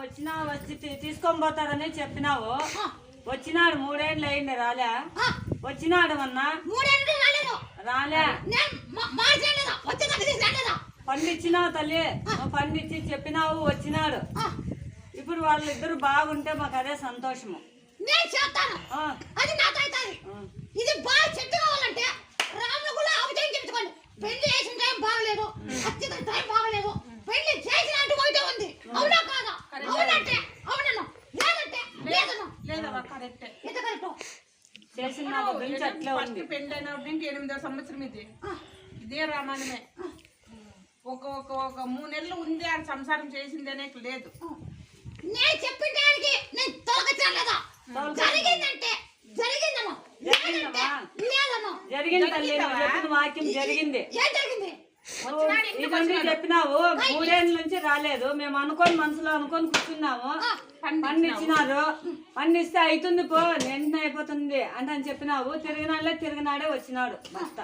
వచ్చినా వచ్చి తీసుకొని పోతారని చెప్పినావు. వచ్చినాడు మూడేళ్ళు అయింది రాలే. వచ్చినాడు రాలేదు. రాలే. పండిచ్చినావు తల్లి. నువ్వు పండించి చెప్పినావు వచ్చినాడు. ఇప్పుడు వాళ్ళిద్దరు బాగుంటే మాకు అదే సంతోషము. నేను చేస్తాను. అది నాకు అవుతుంది ఆ. ఇది బాగా చెట్టు ఎనిమిదో సంవత్సరం ఇది. ఇదే రామాయణమే. ఒక ఒక ఒక మూడు నెలలు ఉంది అని సంసారం చేసింది అనే లేదు. నేను చెప్పిన దానికి నేను తొలగించలేదా? జరిగిందంటే జరిగిందను లేదంటే లేదను. జరిగింది జరిగింది. ఏం జరిగింది? నువ్వు ఇవన్నీ చెప్పినావు? మూడేళ్ళ నుంచి రాలేదు. మేము అనుకోని మనసులో అనుకొని కూర్చున్నాము. పండించినారు పండిస్తే అవుతుంది పో వెంటనే అయిపోతుంది అంటే అని చెప్పినావు. తిరిగినాళ్ళే తిరిగినాడే వచ్చినాడు భర్త.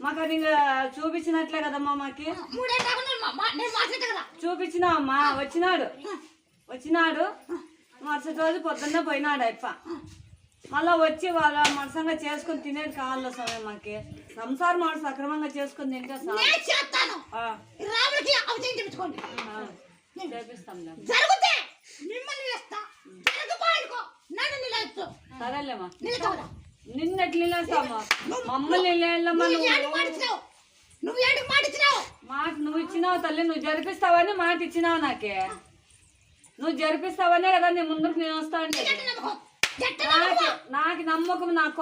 మాకు అది ఇంకా చూపించినట్లే కదమ్మా మాకి. చూపించినావమ్మా వచ్చినాడు. వచ్చినాడు. మరుసటి రోజు పొద్దున్నే పోయినాడు అప్ప మళ్ళా వచ్చి వాళ్ళ మనసంగా చేసుకుని తినేది కావాలి సమయం మాకి. సంసారం వాడు సక్రమంగా చేసుకుని తింటే సరేలేమ్మా. నిన్నట్లు నిలేస్తాము మమ్మల్ని నిలేళ్ళమ్మా నువ్వు మాట నువ్వు ఇచ్చినావు తల్లి నువ్వు జరిపిస్తావని మాట ఇచ్చినావు నాకే. నువ్వు జరిపిస్తావనే కదా నీ ముందుకు నేను వస్తా నాకు నమ్మకం నాకు